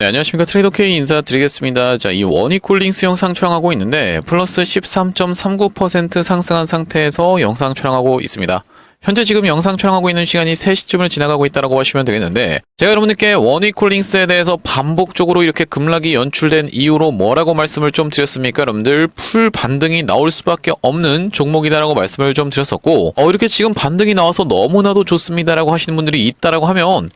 네, 안녕하십니까. 트레이더 K 인사드리겠습니다. 자, 이 원이콜링스 영상 촬영하고 있는데, 플러스 13.39% 상승한 상태에서 영상 촬영하고 있습니다. 현재 지금 영상 촬영하고 있는 시간이 3시쯤을 지나가고 있다고 하시면 되겠는데, 제가 여러분들께 원이콜링스에 대해서 반복적으로 이렇게 급락이 연출된 이유로 뭐라고 말씀을 좀 드렸습니까? 여러분들, 풀 반등이 나올 수밖에 없는 종목이다라고 말씀을 좀 드렸었고, 어, 이렇게 지금 반등이 나와서 너무나도 좋습니다라고 하시는 분들이 있다라고 하면,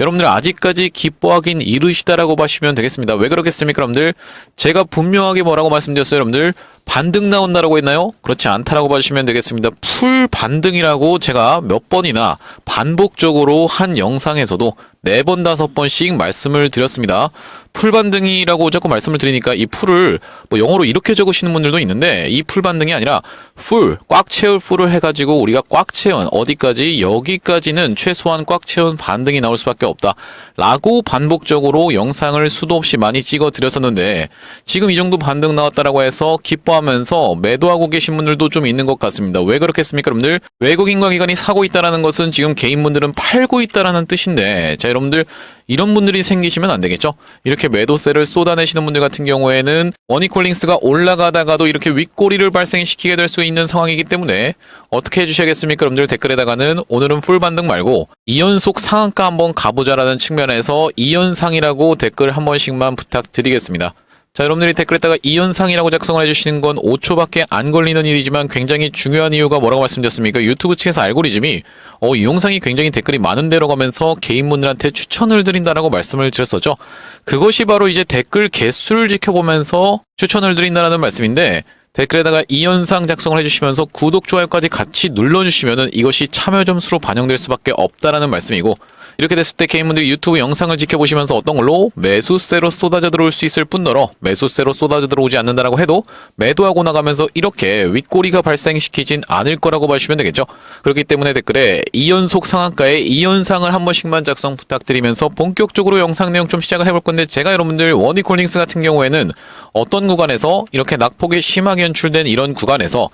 여러분들 아직까지 기뻐하긴 이르시다라고 보시면 되겠습니다. 왜 그렇겠습니까, 여러분들? 제가 분명하게 뭐라고 말씀드렸어요, 여러분들? 반등 나온다라고 했나요? 그렇지 않다라고 봐주시면 되겠습니다. 풀 반등이라고 제가 몇 번이나 반복적으로 한 영상에서도 네 번, 다섯 번씩 말씀을 드렸습니다. 풀 반등이라고 자꾸 말씀을 드리니까 이 풀을 뭐 영어로 이렇게 적으시는 분들도 있는데 이 풀 반등이 아니라 풀, 꽉 채울 풀을 해가지고 우리가 꽉 채운 어디까지 여기까지는 최소한 꽉 채운 반등이 나올 수밖에 없다. 라고 반복적으로 영상을 수도 없이 많이 찍어 드렸었는데 지금 이 정도 반등 나왔다라고 해서 기뻐하면서 매도하고 계신 분들도 좀 있는 것 같습니다. 왜 그렇겠습니까, 여러분들? 외국인과 기관이 사고 있다라는 것은 지금 개인분들은 팔고 있다라는 뜻인데 자, 여러분들 이런 분들이 생기시면 안 되겠죠? 이렇게 매도세를 쏟아내시는 분들 같은 경우에는 원이콜링스가 올라가다가도 이렇게 윗꼬리를 발생시키게 될 수 있는 상황이기 때문에 어떻게 해주셔야겠습니까? 여러분들 댓글에다가는 오늘은 풀 반등 말고 2연속 상한가 한번 가보자라는 측면에서 2연상이라고 댓글 한 번씩만 부탁드리겠습니다. 자, 여러분들이 댓글에다가 이현상이라고 작성을 해주시는 건 5초밖에 안 걸리는 일이지만 굉장히 중요한 이유가 뭐라고 말씀드렸습니까? 유튜브 측에서 알고리즘이 어, 이 영상이 굉장히 댓글이 많은 데로 가면서 개인분들한테 추천을 드린다라고 말씀을 드렸었죠. 그것이 바로 이제 댓글 개수를 지켜보면서 추천을 드린다라는 말씀인데 댓글에다가 이현상 작성을 해주시면서 구독, 좋아요까지 같이 눌러주시면은 이것이 참여 점수로 반영될 수밖에 없다라는 말씀이고 이렇게 됐을 때 개인분들이 유튜브 영상을 지켜보시면서 어떤 걸로 매수세로 쏟아져 들어올 수 있을 뿐더러 매수세로 쏟아져 들어오지 않는다라고 해도 매도하고 나가면서 이렇게 윗꼬리가 발생시키진 않을 거라고 봐주시면 되겠죠. 그렇기 때문에 댓글에 2연속 상한가에 2연상을 한 번씩만 작성 부탁드리면서 본격적으로 영상 내용 좀 시작을 해볼 건데 제가 여러분들 원이콜링스 같은 경우에는 어떤 구간에서 이렇게 낙폭이 심하게 연출된 이런 구간에서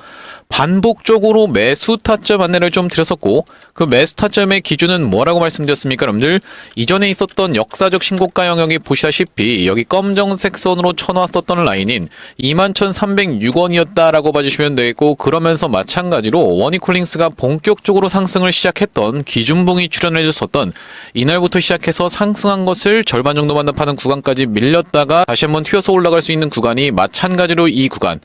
반복적으로 매수 타점 안내를 좀 드렸었고 그 매수 타점의 기준은 뭐라고 말씀드렸습니까 여러분들? 이전에 있었던 역사적 신고가 영역이 보시다시피 여기 검정색 선으로 쳐놨었던 라인인 21,306원이었다라고 봐주시면 되겠고 그러면서 마찬가지로 원이콜링스가 본격적으로 상승을 시작했던 기준봉이 출현해 줬었던 이날부터 시작해서 상승한 것을 절반 정도만 파는 구간까지 밀렸다가 다시 한번 튀어서 올라갈 수 있는 구간이 마찬가지로 이 구간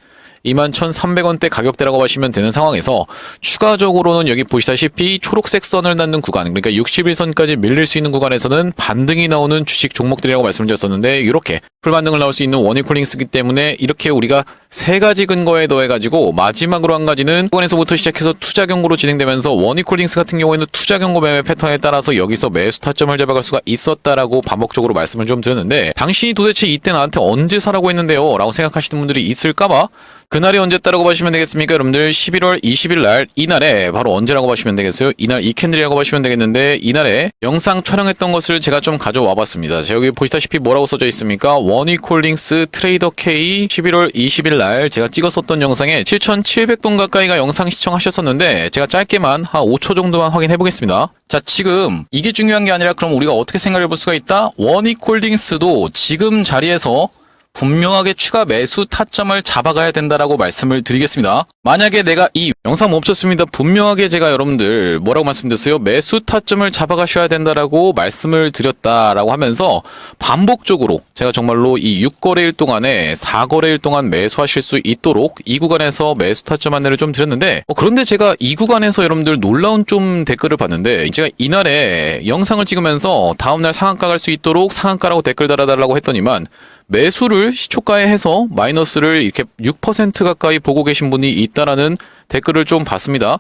21,300원대 가격대라고 하시면 되는 상황에서 추가적으로는 여기 보시다시피 초록색 선을 닿는 구간 그러니까 61선까지 밀릴 수 있는 구간에서는 반등이 나오는 주식 종목들이라고 말씀드렸었는데 이렇게 풀반등을 나올 수 있는 원이콜링스기 때문에 이렇게 우리가 세 가지 근거에 더해가지고 마지막으로 한 가지는 구간에서부터 시작해서 투자 경고로 진행되면서 원이콜링스 같은 경우에는 투자 경고 매매 패턴에 따라서 여기서 매수 타점을 잡아갈 수가 있었다라고 반복적으로 말씀을 좀 드렸는데 당신이 도대체 이때 나한테 언제 사라고 했는데요? 라고 생각하시는 분들이 있을까봐 그날이 언제다라고 보시면 되겠습니까? 여러분들 11월 20일 날 이날에 바로 언제라고 보시면 되겠어요? 이날 이 캔들이라고 보시면 되겠는데 이날에 영상 촬영했던 것을 제가 좀 가져와 봤습니다. 자, 여기 보시다시피 뭐라고 써져 있습니까? 원이콜링스 트레이더 K 11월 20일 날 제가 찍었었던 영상에 7,700분 가까이가 영상 시청하셨었는데 제가 짧게만 한 5초 정도만 확인해 보겠습니다. 자, 지금 이게 중요한 게 아니라 그럼 우리가 어떻게 생각해 볼 수가 있다? 원이콜링스도 지금 자리에서 분명하게 추가 매수 타점을 잡아가야 된다라고 말씀을 드리겠습니다. 만약에 내가 이 영상 멈췄습니다. 분명하게 제가 여러분들 뭐라고 말씀드렸어요? 매수 타점을 잡아가셔야 된다라고 말씀을 드렸다라고 하면서 반복적으로 제가 정말로 이 6거래일 동안에 4거래일 동안 매수하실 수 있도록 이 구간에서 매수 타점 안내를 좀 드렸는데 어, 그런데 제가 이 구간에서 여러분들 놀라운 좀 댓글을 봤는데 제가 이날에 영상을 찍으면서 다음날 상한가 갈 수 있도록 상한가라고 댓글 달아달라고 했더니만 매수를 시초가에 해서 마이너스를 이렇게 6% 가까이 보고 계신 분이 있다라는 댓글을 좀 봤습니다.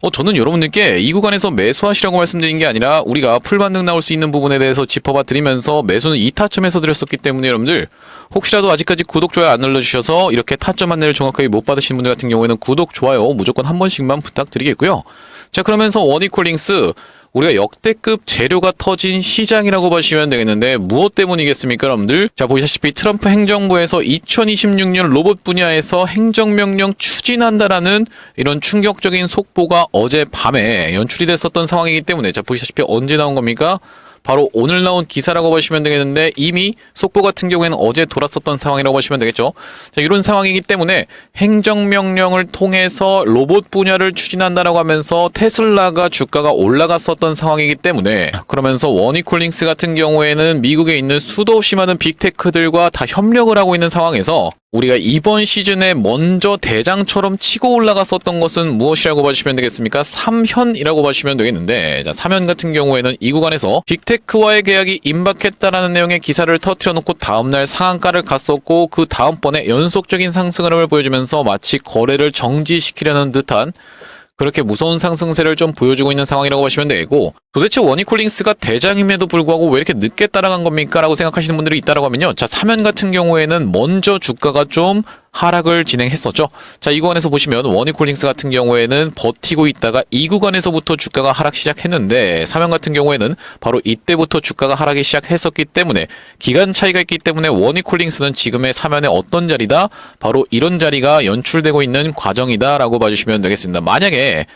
어, 저는 여러분들께 이 구간에서 매수하시라고 말씀드린 게 아니라 우리가 풀반등 나올 수 있는 부분에 대해서 짚어봐 드리면서 매수는 이 타점에서 드렸었기 때문에 여러분들 혹시라도 아직까지 구독, 좋아요 안 눌러주셔서 이렇게 타점 안내를 정확하게 못 받으신 분들 같은 경우에는 구독, 좋아요 무조건 한 번씩만 부탁드리겠고요. 자, 그러면서 원이콜링스 우리가 역대급 재료가 터진 시장이라고 보시면 되겠는데 무엇 때문이겠습니까, 여러분들? 자, 보시다시피 트럼프 행정부에서 2026년 로봇 분야에서 행정명령 추진한다라는 이런 충격적인 속보가 어제 밤에 연출이 됐었던 상황이기 때문에 자, 보시다시피 언제 나온 겁니까? 바로 오늘 나온 기사라고 보시면 되겠는데 이미 속보 같은 경우에는 어제 돌았었던 상황이라고 보시면 되겠죠. 자, 이런 상황이기 때문에 행정명령을 통해서 로봇 분야를 추진한다라고 하면서 테슬라가 주가가 올라갔었던 상황이기 때문에 그러면서 워니콜링스 같은 경우에는 미국에 있는 수도 없이 많은 빅테크들과 다 협력을 하고 있는 상황에서 우리가 이번 시즌에 먼저 대장처럼 치고 올라갔었던 것은 무엇이라고 봐주시면 되겠습니까? 3현이라고 봐주시면 되겠는데, 자, 3현 같은 경우에는 이 구간에서 빅테크와의 계약이 임박했다라는 내용의 기사를 터트려 놓고 다음날 상한가를 갔었고, 그 다음번에 연속적인 상승 흐름을 보여주면서 마치 거래를 정지시키려는 듯한 그렇게 무서운 상승세를 좀 보여주고 있는 상황이라고 보시면 되고 도대체 워니콜링스가 대장임에도 불구하고 왜 이렇게 늦게 따라간 겁니까? 라고 생각하시는 분들이 있다라고 하면요. 자, 3연 같은 경우에는 먼저 주가가 좀 하락을 진행했었죠. 자, 이 구간에서 보시면 워니콜링스 같은 경우에는 버티고 있다가 이 구간에서부터 주가가 하락 시작했는데 3연 같은 경우에는 바로 이때부터 주가가 하락이 시작했었기 때문에 기간 차이가 있기 때문에 워니콜링스는 지금의 3연의 어떤 자리다? 바로 이런 자리가 연출되고 있는 과정이다라고 봐주시면 되겠습니다. 만약에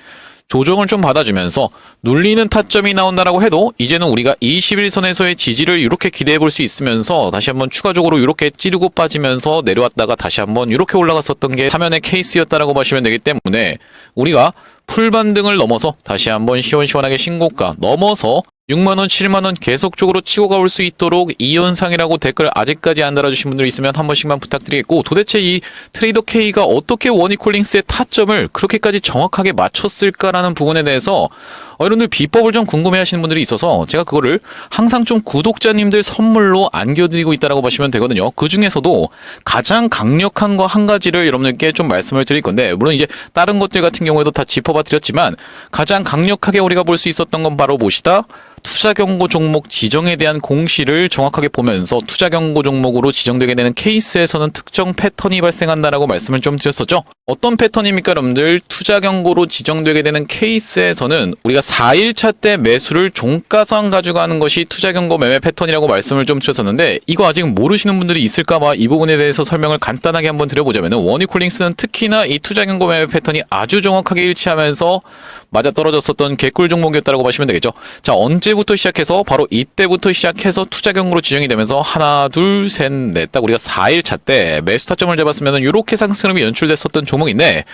조정을 좀 받아주면서 눌리는 타점이 나온다라고 해도 이제는 우리가 21선에서의 지지를 이렇게 기대해 볼 수 있으면서 다시 한번 추가적으로 이렇게 찌르고 빠지면서 내려왔다가 다시 한번 이렇게 올라갔었던 게 사면의 케이스였다라고 보시면 되기 때문에 우리가 풀반등을 넘어서 다시 한번 시원시원하게 신고가 넘어서 6만원, 7만원 계속적으로 치고 가올 수 있도록 이현상이라고 댓글 아직까지 안 달아주신 분들 있으면 한 번씩만 부탁드리겠고 도대체 이 트레이더 K가 어떻게 워니콜링스의 타점을 그렇게까지 정확하게 맞췄을까라는 부분에 대해서 어, 여러분들 비법을 좀 궁금해 하시는 분들이 있어서 제가 그거를 항상 좀 구독자님들 선물로 안겨드리고 있다라고 보시면 되거든요. 그 중에서도 가장 강력한 거 한 가지를 여러분들께 좀 말씀을 드릴 건데, 물론 이제 다른 것들 같은 경우에도 다 짚어봐 드렸지만, 가장 강력하게 우리가 볼 수 있었던 건 바로 무엇이다? 투자 경고 종목 지정에 대한 공시를 정확하게 보면서 투자 경고 종목으로 지정되게 되는 케이스에서는 특정 패턴이 발생한다라고 말씀을 좀 드렸었죠. 어떤 패턴입니까, 여러분들? 투자 경고로 지정되게 되는 케이스에서는 우리가 4일차 때 매수를 종가상 가져가는 것이 투자 경고 매매 패턴이라고 말씀을 좀 드렸었는데 이거 아직 모르시는 분들이 있을까봐 이 부분에 대해서 설명을 간단하게 한번 드려보자면 워니콜링스는 특히나 이 투자 경고 매매 패턴이 아주 정확하게 일치하면서 맞아 떨어졌었던 개꿀 종목이었다고 보시면 되겠죠. 자, 언제부터 시작해서 바로 이때부터 시작해서 투자 경고로 지정이 되면서 하나, 둘, 셋, 넷, 딱 우리가 4일차 때 매수 타점을 잡았으면 이렇게 상승름이 연출됐었던 종목인데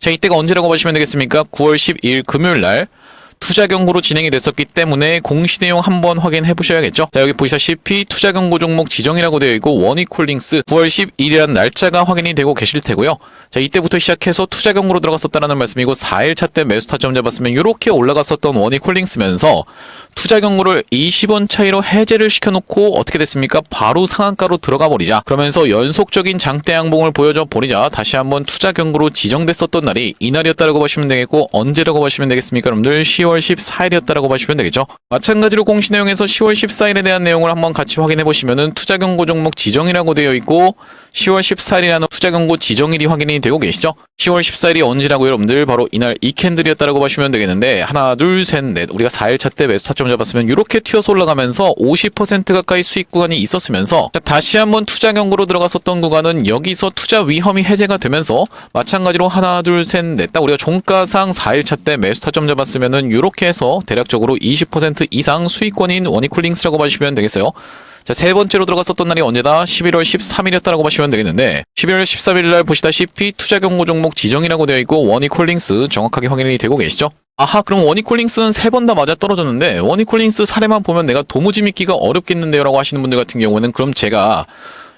자, 이때가 언제라고 보시면 되겠습니까? 9월 12일 금요일 날 투자 경고로 진행이 됐었기 때문에 공시 내용 한번 확인해 보셔야겠죠. 자, 여기 보시다시피 투자 경고 종목 지정이라고 되어 있고 원이콜링스 9월 12일이라는 날짜가 확인이 되고 계실 테고요. 자, 이때부터 시작해서 투자 경고로 들어갔었다는 말씀이고 4일차 때 매수 타점 잡았으면 이렇게 올라갔었던 원이콜링스면서 투자 경고를 20원 차이로 해제를 시켜놓고 어떻게 됐습니까? 바로 상한가로 들어가 버리자. 그러면서 연속적인 장대 양봉을 보여줘 버리자. 다시 한번 투자 경고로 지정됐었던 날이 이날이었다라고 보시면 되겠고 언제라고 보시면 되겠습니까? 여러분들 10월 14일이었다라고 보시면 되겠죠. 마찬가지로 공시 내용에서 10월 14일에 대한 내용을 한번 같이 확인해 보시면은 투자 경고 종목 지정이라고 되어 있고 10월 14일이라는 투자 경고 지정일이 확인이 되고 계시죠? 10월 14일이 언제라고 여러분들 바로 이날 이 캔들이었다라고 보시면 되겠는데 하나 둘 셋 넷 우리가 4일차 때 매수 타점 잡았으면 이렇게 튀어서 올라가면서 50% 가까이 수익 구간이 있었으면서 자, 다시 한번 투자 경고로 들어갔었던 구간은 여기서 투자 위험이 해제가 되면서 마찬가지로 하나 둘 셋 넷 딱 우리가 종가상 4일차 때 매수 타점 잡았으면은 이렇게 해서 대략적으로 20% 이상 수익권인 원이쿨링스라고 봐주시면 되겠어요. 자, 세 번째로 들어갔었던 날이 언제다? 11월 13일이었다라고 보시면 되겠는데, 11월 13일 날 보시다시피 투자 경고 종목 지정이라고 되어 있고, 원이 콜링스 정확하게 확인이 되고 계시죠? 아하, 그럼 원이 콜링스는 세 번 다 맞아 떨어졌는데, 원이 콜링스 사례만 보면 내가 도무지 믿기가 어렵겠는데요? 라고 하시는 분들 같은 경우에는, 그럼 제가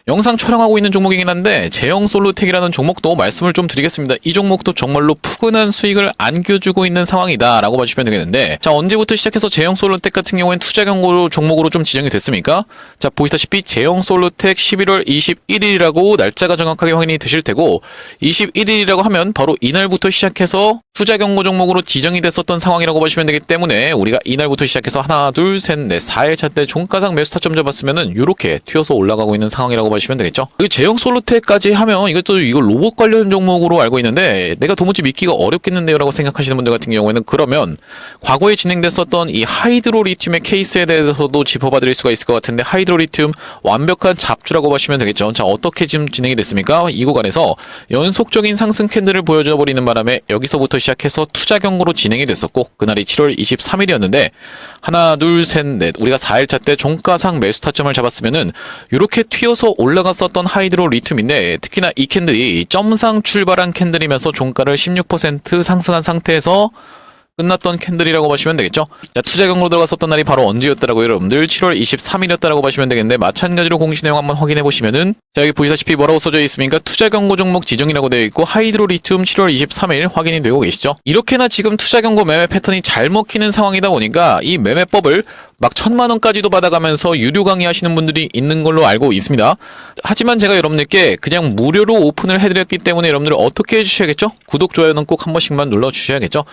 영상 촬영하고 있는 종목이긴 한데 제형 솔루텍이라는 종목도 말씀을 좀 드리겠습니다. 이 종목도 정말로 푸근한 수익을 안겨주고 있는 상황이다 라고 봐주시면 되겠는데 자 언제부터 시작해서 제형 솔루텍 같은 경우에는 투자 경고 종목으로 좀 지정이 됐습니까? 자 보시다시피 제형 솔루텍 11월 21일이라고 날짜가 정확하게 확인이 되실 테고 21일이라고 하면 바로 이날부터 시작해서 투자 경고 종목으로 지정이 됐었던 상황이라고 보시면 되기 때문에 우리가 이날부터 시작해서 하나 둘 셋 넷 4일차 때 종가상 매수 타점 잡았으면은 이렇게 튀어서 올라가고 있는 상황이라고 보시면 되겠죠. 그 제형 솔루텍까지 하면 이것도 이거 로봇 관련 종목으로 알고 있는데 내가 도무지 믿기가 어렵겠는데요라고 생각하시는 분들 같은 경우에는 그러면 과거에 진행됐었던 이 하이드로리튬의 케이스에 대해서도 짚어봐 드릴 수가 있을 것 같은데 하이드로리튬 완벽한 잡주라고 보시면 되겠죠. 자, 어떻게 지금 진행이 됐습니까? 이 구간에서 연속적인 상승 캔들을 보여줘 버리는 바람에 여기서부터 시작해서 투자 경고로 진행이 됐었고 그날이 7월 23일이었는데 하나 둘 셋 넷 우리가 4일차 때 종가상 매수 타점을 잡았으면은 이렇게 튀어서 올 라갔었던 하이드로 리튬인데 특히나 이 캔들이 점상 출발한 캔들이면서 종가를 16% 상승한 상태에서 끝났던 캔들이라고 보시면 되겠죠. 자, 투자 경로 들어갔었던 날이 바로 언제였더라고요, 여러분들. 7월 23일이었다라고 보시면 되겠는데 마찬가지로 공시 내용 한번 확인해 보시면은 자, 여기 보시다시피 뭐라고 써져 있습니까? 투자 경고 종목 지정이라고 되어 있고 하이드로 리튬 7월 23일 확인이 되고 계시죠. 이렇게나 지금 투자 경고 매매 패턴이 잘 먹히는 상황이다 보니까 이 매매법을 막 천만 원까지도 받아가면서 유료 강의하시는 분들이 있는 걸로 알고 있습니다. 하지만 제가 여러분들께 그냥 무료로 오픈을 해드렸기 때문에 여러분들 어떻게 해주셔야겠죠? 구독, 좋아요는 꼭 한 번씩만 눌러주셔야겠죠?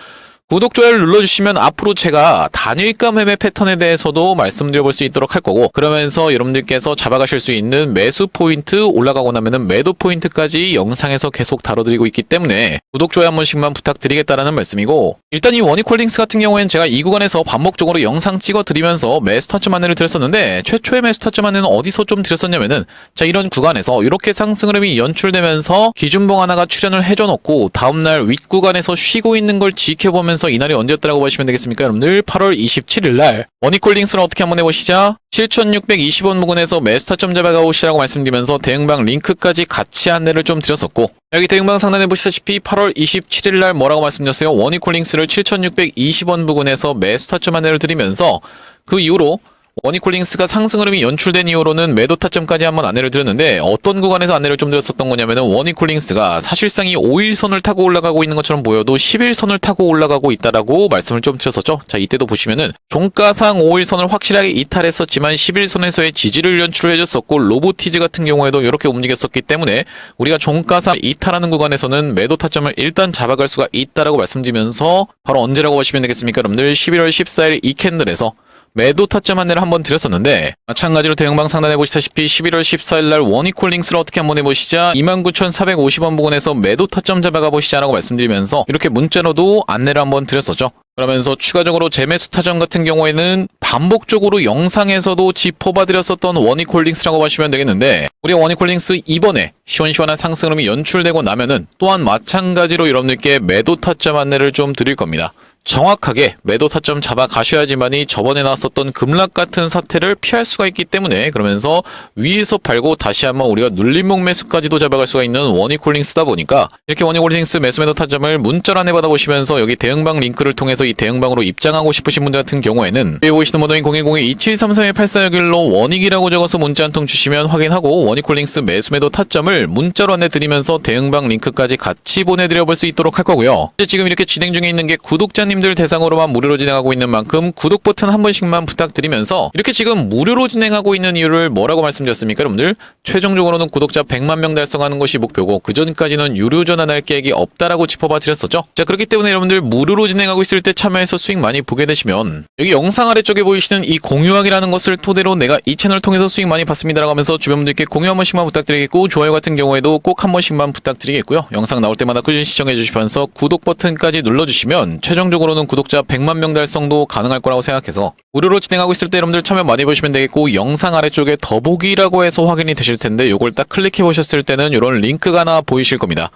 구독, 좋아요를 눌러주시면 앞으로 제가 단일가 매매 패턴에 대해서도 말씀드려볼 수 있도록 할 거고 그러면서 여러분들께서 잡아가실 수 있는 매수 포인트 올라가고 나면은 매도 포인트까지 영상에서 계속 다뤄드리고 있기 때문에 구독, 좋아요 한 번씩만 부탁드리겠다라는 말씀이고 일단 이 원익홀딩스 같은 경우에는 제가 이 구간에서 반복적으로 영상 찍어드리면서 매수 타점 안내를 드렸었는데 최초의 매수 타점 안내는 어디서 좀 드렸었냐면은 자 이런 구간에서 이렇게 상승 흐름이 연출되면서 기준봉 하나가 출현을 해줘놓고 다음날 윗구간에서 쉬고 있는 걸 지켜보면 서 이날이 언제였다라고 보시면 되겠습니까? 여러분들 8월 27일 날 원익홀딩스는 어떻게 한번 해보시죠? 7620원 부근에서 매수 타점 잡아가 오시라고 말씀드리면서 대응방 링크까지 같이 안내를 좀 드렸었고 여기 대응방 상단에 보시다시피 8월 27일 날 뭐라고 말씀드렸어요? 원익홀딩스를 7620원 부근에서 매수 타점 안내를 드리면서 그 이후로 원익홀딩스가 상승 흐름이 연출된 이후로는 매도 타점까지 한번 안내를 드렸는데 어떤 구간에서 안내를 좀 드렸었던 거냐면은 원익홀딩스가 사실상 이 5일선을 타고 올라가고 있는 것처럼 보여도 11선을 타고 올라가고 있다라고 말씀을 좀 드렸었죠. 자 이때도 보시면은 종가상 5일선을 확실하게 이탈했었지만 11선에서의 지지를 연출해줬었고 로보티즈 같은 경우에도 이렇게 움직였었기 때문에 우리가 종가상 이탈하는 구간에서는 매도 타점을 일단 잡아갈 수가 있다라고 말씀드리면서 바로 언제라고 보시면 되겠습니까 여러분들 11월 14일 이 캔들에서 매도 타점 안내를 한번 드렸었는데 마찬가지로 대응방 상단에 보시다시피 11월 14일 날 원이콜링스를 어떻게 한번 해보시자 29,450원 부근에서 매도 타점 잡아가 보시자라고 말씀드리면서 이렇게 문자로도 안내를 한번 드렸었죠. 그러면서 추가적으로 재매수 타점 같은 경우에는 반복적으로 영상에서도 짚어봐드렸었던 원이콜링스라고 보시면 되겠는데 우리 원이콜링스 이번에 시원시원한 상승 흐름이 연출되고 나면은 또한 마찬가지로 여러분들께 매도 타점 안내를 좀 드릴 겁니다. 정확하게 매도 타점 잡아 가셔야지만이 저번에 나왔었던 급락 같은 사태를 피할 수가 있기 때문에 그러면서 위에서 팔고 다시 한번 우리가 눌림목 매수까지도 잡아갈 수가 있는 원이콜링스다 보니까 이렇게 원이콜링스 매수 매도 타점을 문자로 안내 받아보시면서 여기 대응방 링크를 통해서 이 대응방으로 입장하고 싶으신 분들 같은 경우에는 위에 보이시는 번호인 010-2733-8461로 원익이라고 적어서 문자 한 통 주시면 확인하고 원이콜링스 매수 매도 타점을 문자로 안내 드리면서 대응방 링크까지 같이 보내드려 볼 수 있도록 할 거고요. 지금 이렇게 진행 중에 있는 게 구독자님 님들 대상으로만 무료로 진행하고 있는 만큼 구독 버튼 한 번씩만 부탁드리면서 이렇게 지금 무료로 진행하고 있는 이유를 뭐라고 말씀드렸습니까 여러분들? 최종적으로는 구독자 100만 명 달성하는 것이 목표고 그 전까지는 유료 전환할 계획이 없다라고 짚어봐 드렸었죠? 자 그렇기 때문에 여러분들 무료로 진행하고 있을 때 참여해서 수익 많이 보게 되시면 여기 영상 아래쪽에 보이시는 이 공유하기라는 것을 토대로 내가 이 채널 통해서 수익 많이 받습니다라고 하면서 주변 분들께 공유 한 번씩만 부탁드리겠고 좋아요 같은 경우에도 꼭 한 번씩만 부탁드리겠고요. 영상 나올 때마다 꾸준히 시청해 주시면서 구독 버튼까지 눌러주시면 최종적으로 최종적으로는 구독자 100만 명 달성도 가능할 거라고 생각해서 무료로 진행하고 있을 때 여러분들 참여 많이 보시면 되겠고 영상 아래쪽에 더보기라고 해서 확인이 되실 텐데 요걸 딱 클릭해 보셨을 때는 이런 링크가 하나 보이실 겁니다.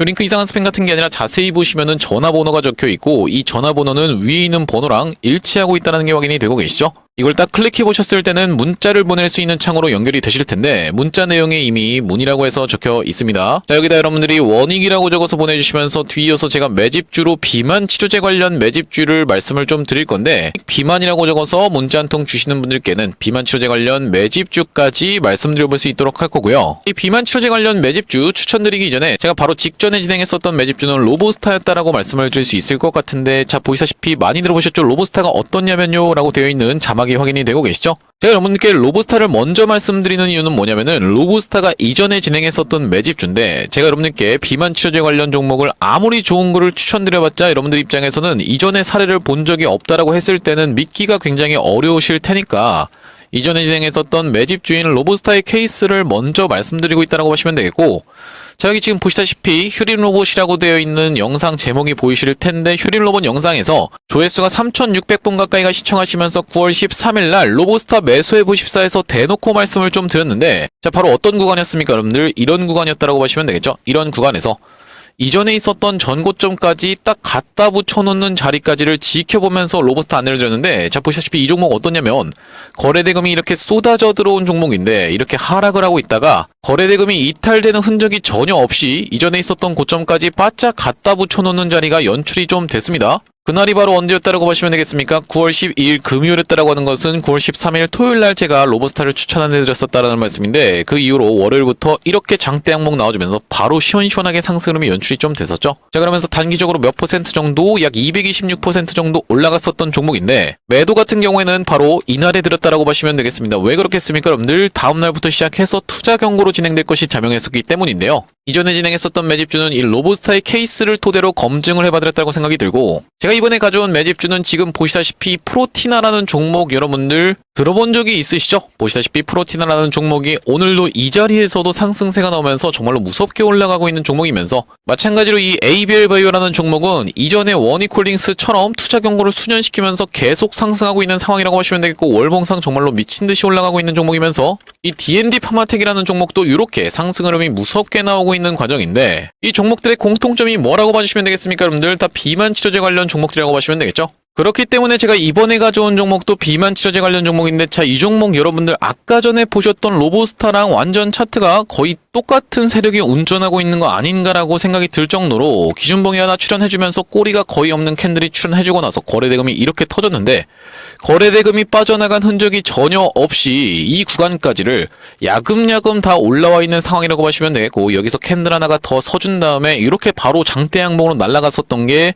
이 링크 이상한 스팸 같은 게 아니라 자세히 보시면은 전화번호가 적혀 있고 이 전화번호는 위에 있는 번호랑 일치하고 있다는 게 확인이 되고 계시죠? 이걸 딱 클릭해 보셨을 때는 문자를 보낼 수 있는 창으로 연결이 되실 텐데 문자 내용에 이미 문이라고 해서 적혀 있습니다. 자 여기다 여러분들이 원익이라고 적어서 보내주시면서 뒤이어서 제가 매집주로 비만 치료제 관련 매집주를 말씀을 좀 드릴 건데 비만이라고 적어서 문자 한 통 주시는 분들께는 비만 치료제 관련 매집주까지 말씀드려볼 수 있도록 할 거고요. 이 비만 치료제 관련 매집주 추천드리기 전에 제가 바로 직전에 진행했었던 매집주는 로보스타였다라고 말씀을 드릴 수 있을 것 같은데 자 보시다시피 많이 들어보셨죠? 로보스타가 어떻냐면요 라고 되어 있는 자막 자막이 확인이 되고 계시죠? 제가 여러분께 로브스타를 먼저 말씀드리는 이유는 뭐냐면은 로브스타가 이전에 진행했었던 매집주인데 제가 여러분들께 비만 치료제 관련 종목을 아무리 좋은 거를 추천드려봤자 여러분들 입장에서는 이전의 사례를 본 적이 없다라고 했을 때는 믿기가 굉장히 어려우실 테니까 이전에 진행했었던 매집 주인 로보스타의 케이스를 먼저 말씀드리고 있다고 보시면 되겠고 자 여기 지금 보시다시피 휴림 로봇이라고 되어 있는 영상 제목이 보이실 텐데 휴림 로봇 영상에서 조회수가 3,600분 가까이가 시청하시면서 9월 13일 날 로보스타 매수해 보십사에서 대놓고 말씀을 좀 드렸는데 자 바로 어떤 구간이었습니까 여러분들? 이런 구간이었다고 보시면 되겠죠? 이런 구간에서 이전에 있었던 전고점까지 딱 갖다 붙여놓는 자리까지를 지켜보면서 로버스타 안내를 드렸는데 자 보시다시피 이 종목 어떠냐면 거래대금이 이렇게 쏟아져 들어온 종목인데 이렇게 하락을 하고 있다가 거래대금이 이탈되는 흔적이 전혀 없이 이전에 있었던 고점까지 바짝 갖다 붙여놓는 자리가 연출이 좀 됐습니다. 그날이 바로 언제였다라고 보시면 되겠습니까? 9월 12일 금요일이었다라고 하는 것은 9월 13일 토요일 날 제가 로버스타를 추천해드렸었다라는 말씀인데 그 이후로 월요일부터 이렇게 장대 항목 나와주면서 바로 시원시원하게 상승름이 연출이 좀 됐었죠. 자 그러면서 단기적으로 몇 퍼센트 정도 약 226% 정도 올라갔었던 종목인데 매도 같은 경우에는 바로 이날에 드렸다라고 보시면 되겠습니다. 왜 그렇겠습니까? 여러분들 다음 날부터 시작해서 투자 경고로 진행될 것이 자명했었기 때문인데요. 이전에 진행했었던 매집주는 이 로보스타의 케이스를 토대로 검증을 해봐드렸다고 생각이 들고 제가 이번에 가져온 매집주는 지금 보시다시피 프로티나라는 종목 여러분들 들어본 적이 있으시죠? 보시다시피 프로티나라는 종목이 오늘도 이 자리에서도 상승세가 나오면서 정말로 무섭게 올라가고 있는 종목이면서 마찬가지로 이 ABL 바이오라는 종목은 이전에 워니콜링스처럼 투자 경고를 수년시키면서 계속 상승하고 있는 상황이라고 하시면 되겠고 월봉상 정말로 미친 듯이 올라가고 있는 종목이면서 이 D&D 파마텍이라는 종목도 이렇게 상승 흐름이 무섭게 나오고 있는 과정인데 이 종목들의 공통점이 뭐라고 봐주시면 되겠습니까 여러분들 다 비만 치료제 관련 종목들이라고 봐주시면 되겠죠 그렇기 때문에 제가 이번에 가져온 종목도 비만 치료제 관련 종목인데 자 이 종목 여러분들 아까 전에 보셨던 로보스타랑 완전 차트가 거의 똑같은 세력이 운전하고 있는 거 아닌가라고 생각이 들 정도로 기준봉이 하나 출현해주면서 꼬리가 거의 없는 캔들이 출현해주고 나서 거래대금이 이렇게 터졌는데 거래대금이 빠져나간 흔적이 전혀 없이 이 구간까지를 야금야금 다 올라와 있는 상황이라고 보시면 되겠고 여기서 캔들 하나가 더 서준 다음에 이렇게 바로 장대 양봉으로 날아갔었던 게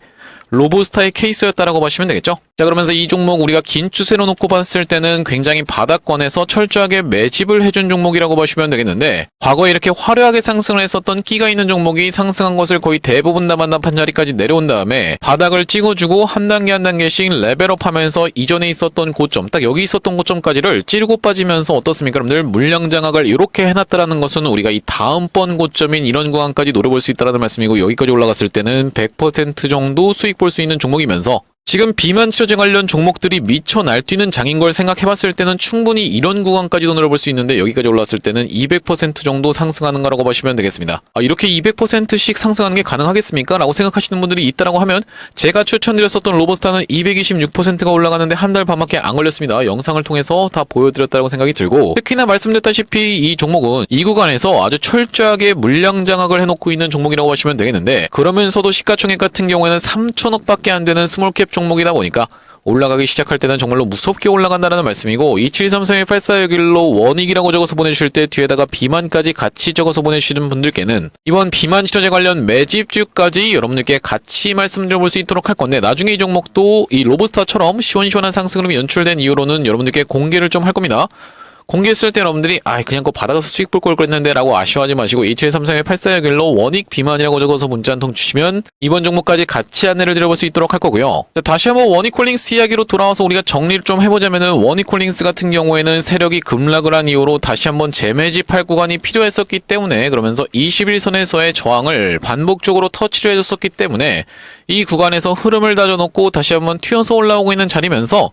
로보스타의 케이스였다라고 보시면 되겠죠. 자 그러면서 이 종목 우리가 긴 추세로 놓고 봤을 때는 굉장히 바닥권에서 철저하게 매집을 해준 종목이라고 보시면 되겠는데 과거에 이렇게 화려하게 상승을 했었던 끼가 있는 종목이 상승한 것을 거의 대부분 남한납한 자리까지 내려온 다음에 바닥을 찍어주고 한 단계 한 단계씩 레벨업하면서 이전에 있었던 고점 딱 여기 있었던 고점까지를 찌르고 빠지면서 어떻습니까? 여러분들 물량 장악을 이렇게 해놨다라는 것은 우리가 이 다음번 고점인 이런 구간까지 노려볼 수 있다라는 말씀이고 여기까지 올라갔을 때는 100% 정도 수익 볼 수 있는 종목이면서 지금 비만 치료제 관련 종목들이 미쳐 날뛰는 장인 걸 생각해봤을 때는 충분히 이런 구간까지도 노려볼 수 있는데 여기까지 올라왔을 때는 200% 정도 상승하는 거라고 보시면 되겠습니다. 아, 이렇게 200%씩 상승하는 게 가능하겠습니까? 라고 생각하시는 분들이 있다라고 하면 제가 추천드렸었던 로버스타는 226%가 올라가는데 한 달 반밖에 안 걸렸습니다. 영상을 통해서 다 보여드렸다고 생각이 들고 특히나 말씀드렸다시피 이 종목은 이 구간에서 아주 철저하게 물량 장악을 해놓고 있는 종목이라고 보시면 되겠는데 그러면서도 시가총액 같은 경우에는 3천억밖에 안 되는 스몰캡 종목이다 보니까 올라가기 시작할 때는 정말로 무섭게 올라간다는 말씀이고 2733-8461로 원익이라고 적어서 보내주실 때 뒤에다가 비만까지 같이 적어서 보내주시는 분들께는 이번 비만 치료제 관련 매집주까지 여러분들께 같이 말씀드려볼 수 있도록 할 건데 나중에 이 종목도 이 로브스타처럼 시원시원한 상승으로 연출된 이후로는 여러분들께 공개를 좀 할 겁니다. 공개했을 때 여러분들이 아 그냥 그거 받아가서 수익 볼 걸 그랬는데 라고 아쉬워하지 마시고 2733-8461로 원익 비만이라고 적어서 문자 한 통 주시면 이번 종목까지 같이 안내를 드려볼 수 있도록 할 거고요. 자, 다시 한번 원익콜링스 이야기로 돌아와서 우리가 정리를 좀 해보자면은 원익콜링스 같은 경우에는 세력이 급락을 한 이후로 다시 한번 재매집할 구간이 필요했었기 때문에 그러면서 21선에서의 저항을 반복적으로 터치를 해줬었기 때문에 이 구간에서 흐름을 다져놓고 다시 한번 튀어서 올라오고 있는 자리면서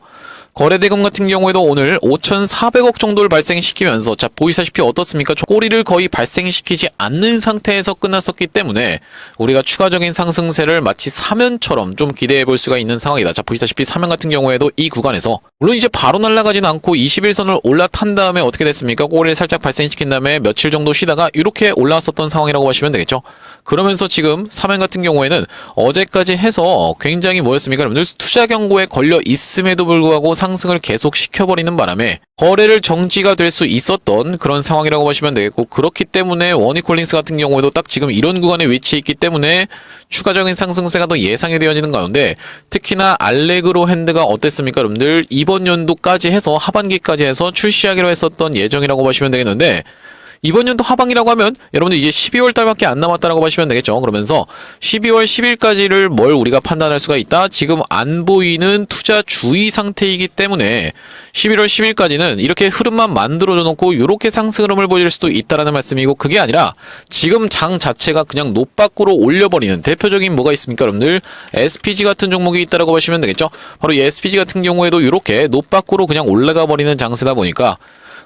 거래대금 같은 경우에도 오늘 5,400억 정도를 발생시키면서 자 보이시다시피 어떻습니까? 꼬리를 거의 발생시키지 않는 상태에서 끝났었기 때문에 우리가 추가적인 상승세를 마치 사면처럼 좀 기대해 볼 수가 있는 상황이다. 자 보시다시피 사면 같은 경우에도 이 구간에서 물론 이제 바로 날아가진 않고 21선을 올라탄 다음에 어떻게 됐습니까? 꼬리를 살짝 발생시킨 다음에 며칠 정도 쉬다가 이렇게 올라왔었던 상황이라고 보시면 되겠죠. 그러면서 지금 사면 같은 경우에는 어제까지 해서 굉장히 뭐였습니까? 여러분들 투자 경고에 걸려 있음에도 불구하고 상승을 계속 시켜버리는 바람에 거래를 정지가 될 수 있었던 그런 상황이라고 보시면 되겠고 그렇기 때문에 원이콜린스 같은 경우에도 딱 지금 이런 구간에 위치해 있기 때문에 추가적인 상승세가 더 예상이 되어지는 가운데 특히나 알레그로 핸드가 어땠습니까 여러분들? 이번 연도까지 해서 하반기까지 해서 출시하기로 했었던 예정이라고 보시면 되겠는데 이번 연도 하반기라고 하면 여러분들 이제 12월 달밖에 안 남았다라고 보시면 되겠죠. 그러면서 12월 10일까지를 뭘 우리가 판단할 수가 있다. 지금 안 보이는 투자 주의 상태이기 때문에 11월 10일까지는 이렇게 흐름만 만들어줘 놓고 이렇게 상승 흐름을 보여줄 수도 있다라는 말씀이고 그게 아니라 지금 장 자체가 그냥 노밖으로 올려버리는 대표적인 뭐가 있습니까, 여러분들? SPG 같은 종목이 있다라고 보시면 되겠죠. 바로 이 SPG 같은 경우에도 이렇게 노밖으로 그냥 올라가 버리는 장세다 보니까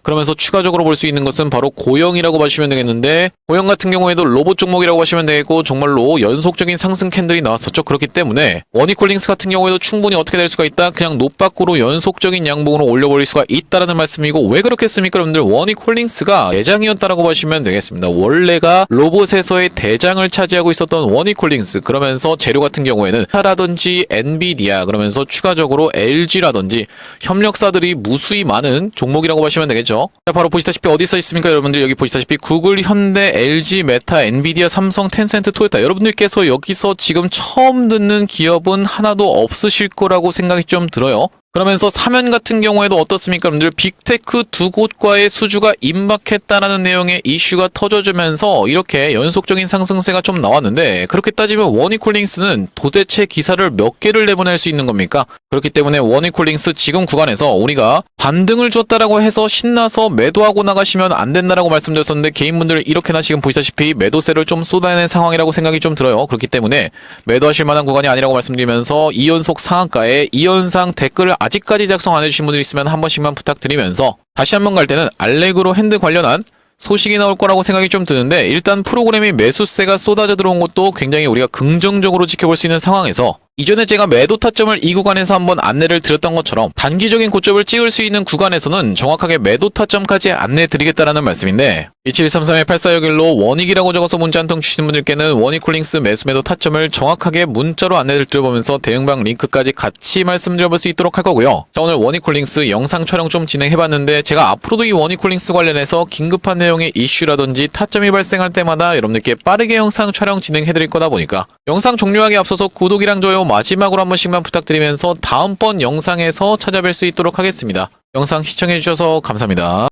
그러면서 추가적으로 볼 수 있는 것은 바로 고영이라고 보시면 되겠는데 고영 같은 경우에도 로봇 종목이라고 보시면 되겠고 정말로 연속적인 상승 캔들이 나왔었죠. 그렇기 때문에 원이콜링스 같은 경우에도 충분히 어떻게 될 수가 있다. 그냥 노밖으로 연속적인 양봉으로 올려버릴 수가 있다라는 말씀이고 왜 그렇겠습니까, 여러분들? 원이콜링스가 대장이었다라고 보시면 되겠습니다. 원래가 로봇에서의 대장을 차지하고 있었던 원이콜링스 그러면서 재료 같은 경우에는 타라든지 엔비디아 그러면서 추가적으로 LG라든지 협력사들이 무수히 많은 종목이라고 보시면 되겠죠. 자, 바로 보시다시피 어디 써 있습니까, 여러분들? 여기 보시다시피 구글, 현대, LG, 메타, 엔비디아, 삼성, 텐센트, 토요타. 여러분들께서 여기서 지금 처음 듣는 기업은 하나도 없으실 거라고 생각이 좀 들어요. 그러면서 사면 같은 경우에도 어떻습니까, 여러분들? 빅테크 두 곳과의 수주가 임박했다라는 내용의 이슈가 터져주면서 이렇게 연속적인 상승세가 좀 나왔는데 그렇게 따지면 워니콜링스는 도대체 기사를 몇 개를 내보낼 수 있는 겁니까? 그렇기 때문에 워니콜링스 지금 구간에서 우리가 반등을 줬다라고 해서 신나서 매도하고 나가시면 안 된다라고 말씀드렸었는데 개인분들 이렇게나 지금 보시다시피 매도세를 좀 쏟아내는 상황이라고 생각이 좀 들어요. 그렇기 때문에 매도하실 만한 구간이 아니라고 말씀드리면서 이연속 상한가에 이연상 댓글을 아직까지 작성 안 해주신 분들 있으면 한 번씩만 부탁드리면서 다시 한 번 갈 때는 알렉으로 핸드 관련한 소식이 나올 거라고 생각이 좀 드는데 일단 프로그램이 매수세가 쏟아져 들어온 것도 굉장히 우리가 긍정적으로 지켜볼 수 있는 상황에서 이전에 제가 매도 타점을 이 구간에서 한번 안내를 드렸던 것처럼 단기적인 고점을 찍을 수 있는 구간에서는 정확하게 매도 타점까지 안내 드리겠다라는 말씀인데 2733-8461로 원익이라고 적어서 문자 한 통 주시는 분들께는 원익콜링스 매수 매도 타점을 정확하게 문자로 안내를 드려보면서 대응방 링크까지 같이 말씀드려볼 수 있도록 할 거고요. 자 오늘 원익콜링스 영상 촬영 좀 진행해봤는데 제가 앞으로도 이 원익콜링스 관련해서 긴급한 내용의 이슈라든지 타점이 발생할 때마다 여러분들께 빠르게 영상 촬영 진행해드릴 거다 보니까 영상 종료하기 앞서서 구독이랑 좋아요 마지막으로 한 번씩만 부탁드리면서 다음번 영상에서 찾아뵐 수 있도록 하겠습니다. 영상 시청해주셔서 감사합니다.